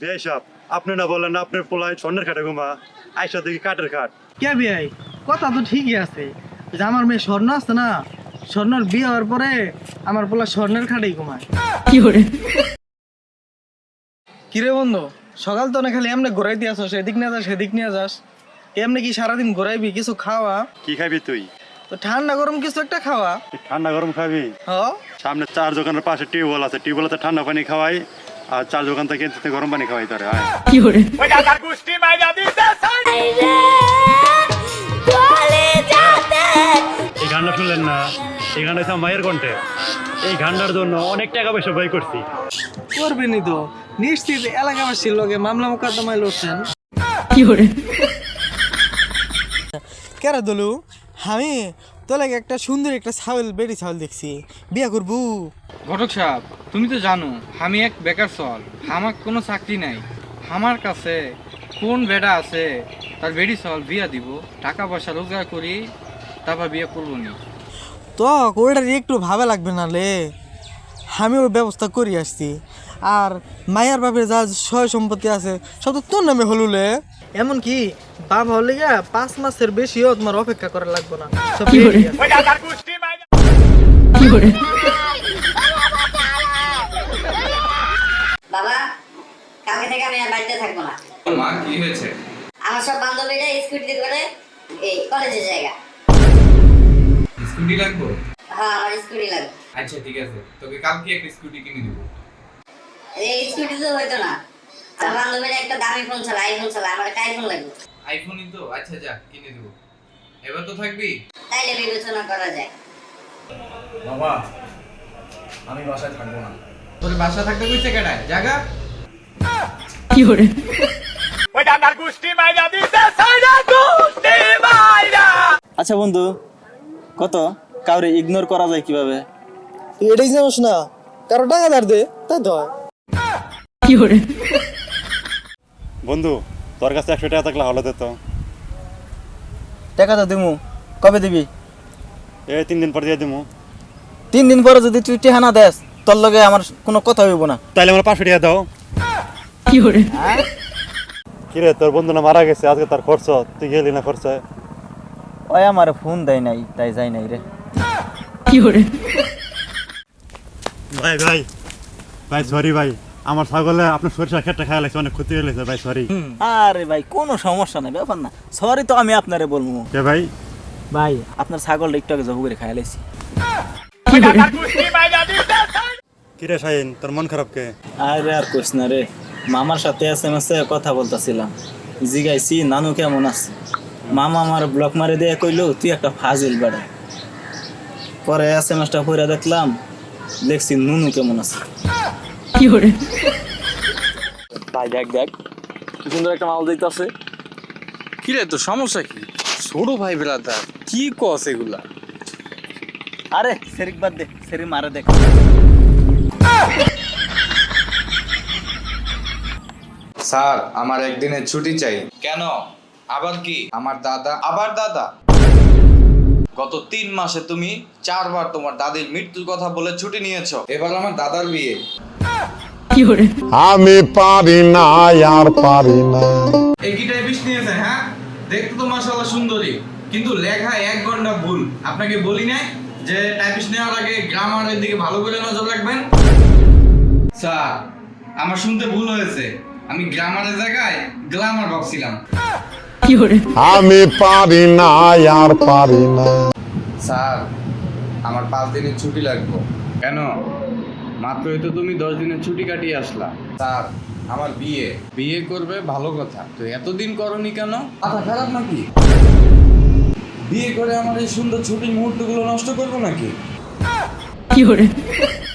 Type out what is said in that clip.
বেসব আপনি না বললেন আপনার পোলায় স্বর্ণের খাটে ঘুমা আইসা দেখি কাঠের খাট। কে বিয়াই কথা তো ঠিকই আছে। যে আমার মেয়ে স্বর্ণ আছে না স্বর্ণর বিয়ে হওয়ার পরে আমার পোলা স্বর্ণের খাটেই ঘুমায়। কিরে? বন্ধু সকাল তো না খালি এমনি ঘুরাই দিয়ে আসো সেদিক নিয়ে যাস সেদিক নিয়ে যাস। এমনি কি সারাদিন ঘুরাইবি কিছু খাওয়া? কি খাবি তুই? তো ঠান্ডা গরম কিছু একটা খাওয়া। ঠান্ডা গরম খাবি? হ। সামনে চার দোকানের পাশে টিউবওয়েল আছে টিউবওয়েলতে ঠান্ডা পানি খাওয়াই। আর চার দোকান থেকে গরম পানি খাওয়াই তোরে আয়। চলে যাতে। এই গানটা শুনলেন না? এই গানটা হচ্ছে মায়ের কণ্ঠে। এই গানটার জন্য অনেক টাকা পয়সা ব্যয় করছি। করবেনি তো? নিশ্চিত এলাকাবাসীর লোকে মামলা মোকদ্দমায় লড়ছেন। কেরা দলু? আমি তোলে একটা সুন্দর একটা ছাগল বেড়ি ছাগল দেখছি। বিয়া করবু। ঘটক সাহেব তুমি তো জানো আমি এক বেকার চল। আমার কোনো চাকরি নাই। আমার কাছে কোন বেড়া আছে তার বেড়ি চল বিয়া দিব টাকা পয়সা রোজগার করি তারপর বিয়ে করব নি। তো ওইটার একটু ভাবে লাগবে না লে। আমি ওর ব্যবস্থা করি আসছি। আর মায়ের বাপের যা সয় সম্পত্তি আছে সব তো তোর নামে হলুলে এমনকি বাবা হলে গা পাঁচ মাসের বেশিও তোমার অপেক্ষা করা লাগবে না। সব বাবা কালকে থেকে আমি আর বাড়িতে থাকব না। মা কি হয়েছে? আমার সব বান্ধবীরা স্কুটি করে এই কলেজের জায়গা স্কুটি লাগবো? হ্যাঁ আমার স্কুটি লাগবে। আচ্ছা ঠিক আছে। তোকে কালকে একটা স্কুটি কিনে দিব। এই স্কুটি তো হইতো না। আমার বান্ধবীরা একটা দামি ফোন চালা আইফোন চালা আমার একটা আইফোন লাগবে। আইফোনই তো আচ্ছা যা কিনে দিব। এবার তো থাকবি? তাইলে বিবেচনা করা যায়। বাবা আমি বাসায় থাকব না। তোর বাসা থাকতে কইছে কেডায়? জায়গা আচ্ছা বন্ধু কত? কাউরে ইগনোর করা যায় কীভাবে? তুই এটাই জানোস না? কারও টাকা ধার দে তাই তো হয়। বন্ধু তোর কাছে একশো টাকা থাকলে হলো দিত টাকা তো দিমু। কবে দিবি? এই তিন দিন পর দিয়ে দিমু। তিন দিন পরে যদি তুই টেহানা দেস তোর লগে আমার কোনো কথা হইব না। তাইলে আমার পাঁচশো টাকা দাও। কিরে? তোর বন্ধু না মারা গেছে আজকে তার খরচ তুই গেলি না খরচ? ওই আমার ফোন দেয় নাই তাই যাই নাই রে। ভাই ভাই ভাই সরি ভাই। আমার ছাগলে আপনার সরিষা ক্ষেতটা খাওয়া লাগছে অনেক ক্ষতি হয়ে গেছে ভাই সরি আরে ভাই কোনো সমস্যা নাই ব্যাপার না। সরি তো আমি আপনারে বলব। কে ভাই? ভাই আপনার ছাগলটা একটু আগে করে খাই লাইছি। কিরে শাহিন তোর মন খারাপ কে? আরে আর কইস না রে মামার সাথে এস এম এসে কথা বলতাছিলাম। জিগাইছি নানু কেমন আছে? মামা আমার ব্লক মারে দিয়ে কইলো তুই একটা ফাজিল বেড়া। পরে এস এম এসটা পড়ে দেখলাম দেখছি নুনু কেমন আছে। ভাই দেখ দেখ। কি সুন্দর একটা মাল দিতে আছে কি রে তোর সমস্যা কি? ছোট ভাই কি কস এগুলা? আরে সেরিক বাদ দে সেরি মারে দেখ। স্যার আমার একদিনের ছুটি চাই। কেন? আবার কি? আমার দাদা আবার দাদা? গত তিন মাসে তুমি চারবার তোমার দাদির মৃত্যুর কথা বলে ছুটি নিয়েছো। এবার আমার দাদার বিয়ে। আমি পারি না আর পারি না। কি টাইপিস নিয়েছে হ্যাঁ? দেখতে তো মাশাআল্লাহ সুন্দরী কিন্তু লেখা এক ঘণ্টা ভুল। আপনাকে বলি নাই যে টাইপিস নেওয়ার আগে গ্রামারের দিকে ভালো করে নজর রাখবেন। স্যার আমার শুনতে ভুল হয়েছে। আমি গ্রামারের জায়গায় গ্লামার ভাবছিলাম আমি পারি না আর পারি না। স্যার আমার পাঁচ দিনের ছুটি লাগবে। কেন? মাত্রই তো তুমি দশ দিনের ছুটি কাটিয়ে আসলা। স্যার আমার বিয়ে। বিয়ে করবে ভালো কথা। তো এতদিন করনি কেন? মাথা খারাপ নাকি? বিয়ে করে আমার এই সুন্দর ছুটির মুহূর্তগুলো নষ্ট করব নাকি?